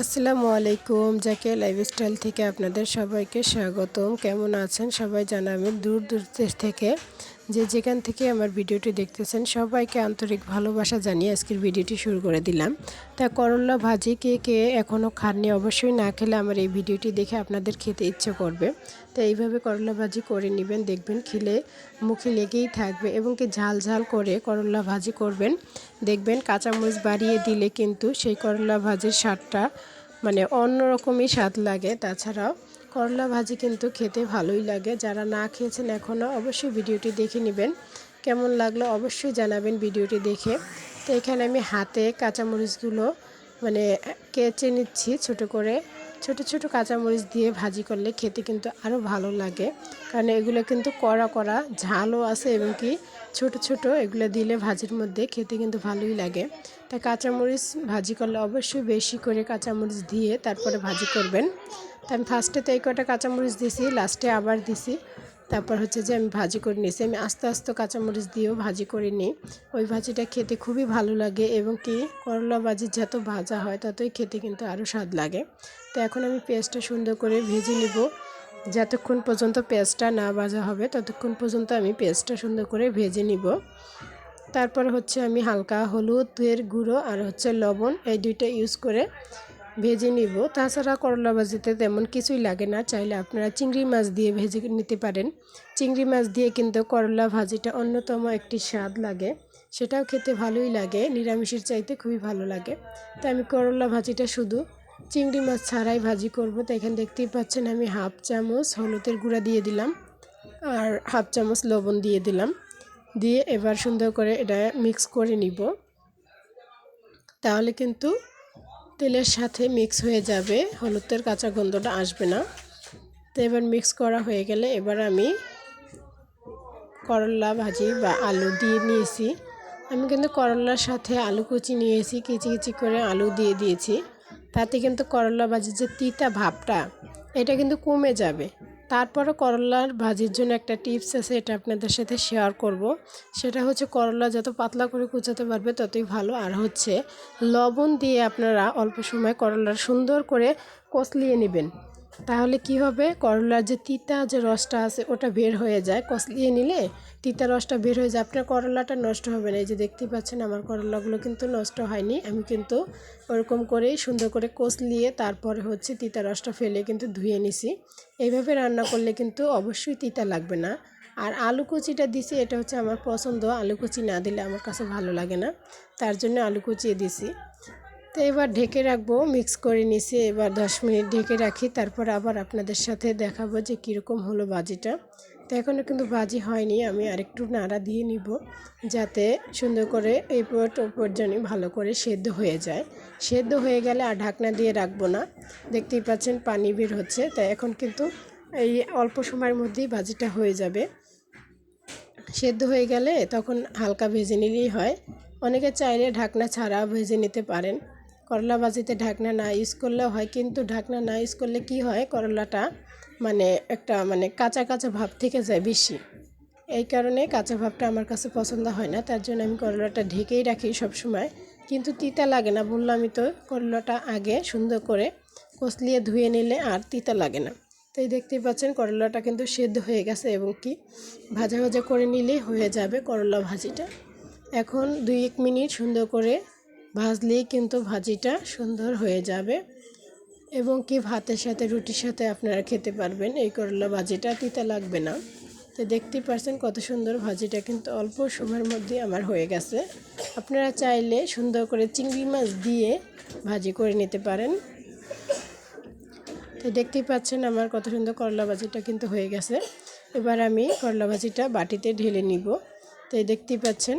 আসসালামু আলাইকুম, জাকিয়া লাইফস্টাইল থেকে আপনাদের সবাইকে স্বাগতম। কেমন আছেন? সবাই জানাবেন দূর দূর দেশ থেকে। যে যেখান থেকে আমার ভিডিওটি দেখতেছেন, সবাইকে আন্তরিক ভালোবাসা জানিয়ে আজকের ভিডিওটি শুরু করে দিলাম। তা করল্লা ভাজি কে কে এখনও খাননি, অবশ্যই না খেলে আমার এই ভিডিওটি দেখে আপনাদের খেতে ইচ্ছে করবে। তো এইভাবে করলা ভাজি করে নেবেন, দেখবেন খেলে মুখে লেগেই থাকবে এবং কি ঝাল ঝাল করে করলা ভাজি করবেন। দেখবেন কাঁচামরিচ বাড়িয়ে দিলে কিন্তু সেই করলা ভাজির স্বাদটা মানে অন্যরকমই স্বাদ লাগে। তাছাড়াও করলা ভাজি কিন্তু খেতে ভালোই লাগে। যারা না খেয়েছেন এখনও অবশ্যই ভিডিওটি দেখে নেবেন। কেমন লাগল অবশ্যই জানাবেন ভিডিওটি দেখে। তো এখানে আমি হাতে কাঁচামরিচগুলো মানে কেচে নিচ্ছি ছোট করে। ছোট ছোট কাঁচামরিচ দিয়ে ভাজি করলে খেতে কিন্তু আরও ভালো লাগে। কারণ এগুলো কিন্তু কড়া কড়া, ঝালও আছে এবং কি ছোট ছোট এগুলো দিলে ভাজির মধ্যে খেতে কিন্তু ভালোই লাগে। তাই কাঁচামরিচ ভাজি করলে অবশ্যই বেশি করে কাঁচামরিচ দিয়ে তারপরে ভাজি করবেন। তো আমি ফার্স্টে তো এই কটা কাঁচামরিচ দিছি লাস্টে আবার দিছি। তারপর হচ্ছে যে আমি ভাজি করে নিয়েছি। আমি আস্তে আস্তে কাঁচামরিচ দিয়েও ভাজি করে নিই। ওই ভাজিটা খেতে খুবই ভালো লাগে এবং কি করলা ভাজি যত ভাজা হয় ততই খেতে কিন্তু আরও স্বাদ লাগে। তো এখন আমি পেঁয়াজটা সুন্দর করে ভেজে নিব। যতক্ষণ পর্যন্ত পেঁয়াজটা না ভাজা হবে ততক্ষণ পর্যন্ত আমি পেঁয়াজটা সুন্দর করে ভেজে নিব। তারপর হচ্ছে আমি হালকা হলুদের গুঁড়ো আর হচ্ছে লবণ এই দুইটা ইউজ করে ভেজে নিব। তাছাড়া করলা ভাজিতে তেমন কিছুই লাগে না। চাইলে আপনারা চিংড়ি মাছ দিয়ে ভেজে নিতে পারেন। চিংড়ি মাছ দিয়ে কিন্তু করলা ভাজিটা অন্যতম একটি স্বাদ লাগে। সেটাও খেতে ভালোই লাগে। নিরামিষের চাইতে খুবই ভালো লাগে। তো আমি করলা ভাজিটা শুধু চিংড়ি মাছ ছাড়াই ভাজি করব। তো এখানে দেখতেই পাচ্ছেন আমি হাফ চামচ হলুদের গুঁড়া দিয়ে দিলাম আর হাফ চামচ লবণ দিয়ে দিলাম। দিয়ে এবার সুন্দর করে এটা মিক্স করে নিব। তাহলে কিন্তু তেলের সাথে মিক্স হয়ে যাবে। হলুদের কাঁচা গন্ধটা আসবে না। তো এবার মিক্স করা হয়ে গেলে এবার আমি করলা ভাজি বা আলু দিয়ে নিয়েছি। আমি কিন্তু করলার সাথে আলু কুচি নিয়েছি, কিচি কিচি করে আলু দিয়ে দিয়েছি। তাতে কিন্তু করলা ভাজির যে তিতা ভাবটা, এটা কিন্তু কমে যাবে। তারপরে করলার ভাজির জন্য একটা টিপস আছে, এটা আপনাদের সাথে শেয়ার করব। সেটা হচ্ছে করলা যত পাতলা করে কুচাতে পারবে ততই ভালো। আর হচ্ছে লবণ দিয়ে আপনারা অল্প সময় করলার সুন্দর করে কষলিয়ে নেবেন। তাহলে কি হবে? করলার যে তিতা যে রসটা আছে, ওটা বের হয়ে যায়। কষলিয়ে নিলে তিতা রসটা বের হয়ে যায়। আপনার করলাটা নষ্ট হবে না। এই যে দেখতেই পাচ্ছেন, আমার করলাগুলো কিন্তু নষ্ট হয়নি। আমি কিন্তু ওরকম করেই সুন্দর করে কষলিয়ে তারপরে হচ্ছে তিতা রসটা ফেলে কিন্তু ধুয়ে নিছি। এইভাবে রান্না করলে কিন্তু অবশ্যই তিতা লাগবে না। আর আলু কুচিটা দিছি, এটা হচ্ছে আমার পছন্দ। আলু কুচি না দিলে আমার কাছে ভালো লাগে না। তার জন্য আলু কুচিয়ে দিছি। তো এবার ঢেকে রাখব, মিক্স করে নিছি। এবার দশ মিনিট ঢেকে রাখি। তারপর আবার আপনাদের সাথে দেখাবো যে কীরকম হলো বাজিটা। তো এখনও কিন্তু বাজি হয়নি, আমি আরেকটু নাড়া দিয়ে নিব যাতে সুন্দর করে এই পট ওপর ভালো করে সেদ্ধ হয়ে যায়। সেদ্ধ হয়ে গেলে আর ঢাকনা দিয়ে রাখব না, দেখতেই পাচ্ছেন পানি বের হচ্ছে, তাই এখন কিন্তু এই অল্প সময়ের মধ্যেই ভাজিটা হয়ে যাবে। সেদ্ধ হয়ে গেলে তখন হালকা ভেজে নিলেই হয়, অনেকে চাইলে ঢাকনা ছাড়া ভেজে নিতে পারেন। করলা ভাজিতে ঢাকনা না ইউজ করলেও হয়, কিন্তু ঢাকনা না ইউজ করলে কি হয়, করলাটা মানে একটা মানে কাঁচা কাঁচা ভাব থেকে যায় বেশি। এই কারণে কাঁচা ভাবটা আমার কাছে পছন্দ হয় না, তার জন্য আমি করলাটা ঢেকেই রাখি সব সময় কিন্তু তিতা লাগে না বললামই তো করলাটা আগে সুন্দর করে কষলিয়ে ধুয়ে নিলে আর তিতা লাগে না। তো এই দেখতেই পাচ্ছেন করলাটা কিন্তু সেদ্ধ হয়ে গেছে এবং কি ভাজা ভাজা করে নিলেই হয়ে যাবে করলা ভাজিটা। এখন দুই এক মিনিট সুন্দর করে ভাজলেই কিন্তু ভাজিটা সুন্দর হয়ে যাবে। এবং কি ভাতের সাথে, রুটির সাথে আপনারা খেতে পারবেন, এই করলা ভাজিটা তিতা লাগবে না। তো দেখতেই পারছেন কত সুন্দর ভাজিটা কিন্তু অল্প সময়ের মধ্যে আমার হয়ে গেছে। আপনারা চাইলে সুন্দর করে চিংড়ি মাছ দিয়ে ভাজি করে নিতে পারেন। তো দেখতেই পাচ্ছেন আমার কত সুন্দর করলা ভাজিটা কিন্তু হয়ে গেছে। এবার আমি করলা ভাজিটা বাটিতে ঢেলে নিব। তো দেখতেই পাচ্ছেন,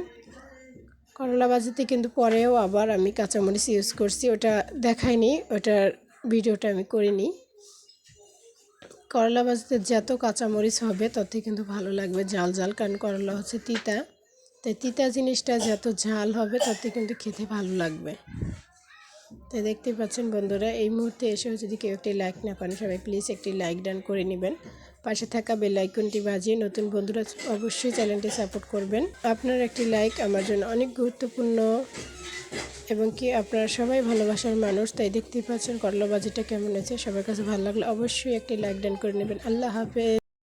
করলা ভাজিতে কিন্তু পরেও আবার আমি কাঁচামরিচ ইউজ করছি। ওটা দেখায়নি ওটার ভিডিওটা আমি করিনি। করলা ভাজিতে যত কাঁচামরিচ হবে, ততই কিন্তু ভালো লাগবে ঝাল ঝাল, কারণ করলা হচ্ছে তিতা। তাই তিতা জিনিসটা যত ঝাল হবে তত কিন্তু খেতে ভালো লাগবে। তাই দেখতে পাচ্ছেন বন্ধুরা, এই মুহূর্তে এসেও যদি কেউ একটি লাইক না পান, সবাই প্লিজ একটি লাইক ডান করে নেবেন। পাশে থাকা বেল আইকনটি বাজিয়ে নতুন বন্ধুরা অবশ্যই চ্যানেলটি সাপোর্ট করবেন। আপনার একটি লাইক আমার জন্য অনেক গুরুত্বপূর্ণ। এবং কি আপনারা সবাই ভালোবাসার মানুষ, তাই দেখতেই পাচ্ছেন করলা বাজিটা কেমন আছে সবার কাছে ভালো লাগলে অবশ্যই একটি লাইক ডান করে নেবেন। আল্লাহ হাফেজ।